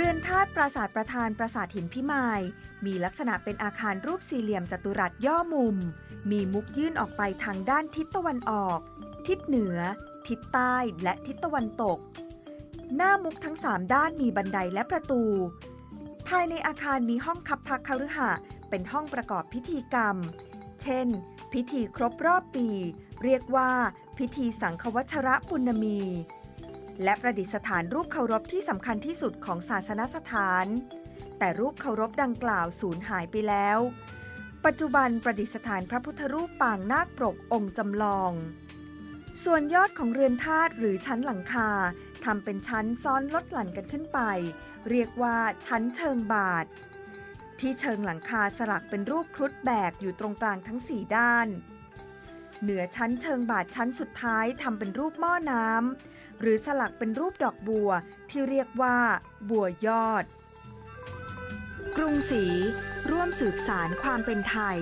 รือนธาตุปราสาทประธานปราสาทหินพิมาย มีลักษณะเป็นอาคารรูปสี่เหลี่ยมจัตุรัสย่อมุม มีมุกยื่นออกไปทางด้านทิศตะวันออก ทิศเหนือ ทิศใต้และทิศตะวันตก หน้ามุกทั้งสามด้านมีบันไดและประตู ภายในอาคารมีห้องคับพักคฤหะเป็นห้องประกอบพิธีกรรม เช่น พิธีครบรอบปี เรียกว่า พิธีสังฆวัชระปุณณมี และประดิษฐานรูปเคารพที่สำคัญที่สุดของศาสนสถาน แต่รูปเคารพดังกล่าวสูญหายไปแล้ว ปัจจุบันประดิษฐานพระพุทธรูปปางนาคปรกองค์จำลอง ส่วนยอดของเรือนธาตุหรือชั้นหลังคาทำเป็นชั้นซ้อนลดหลั่นกันขึ้นไป เรียกว่าชั้นเชิงบาท ที่เชิงหลังคาสลักเป็นรูปครุฑแบกอยู่ตรงกลางทั้งสี่ด้าน เหนือชั้นเชิงบาดชั้นสุดท้ายทำเป็นรูปหม้อน้ำหรือสลักเป็นรูปดอกบัวที่เรียกว่า บัวยอด กรุงศรีร่วมสืบสารความเป็นไทย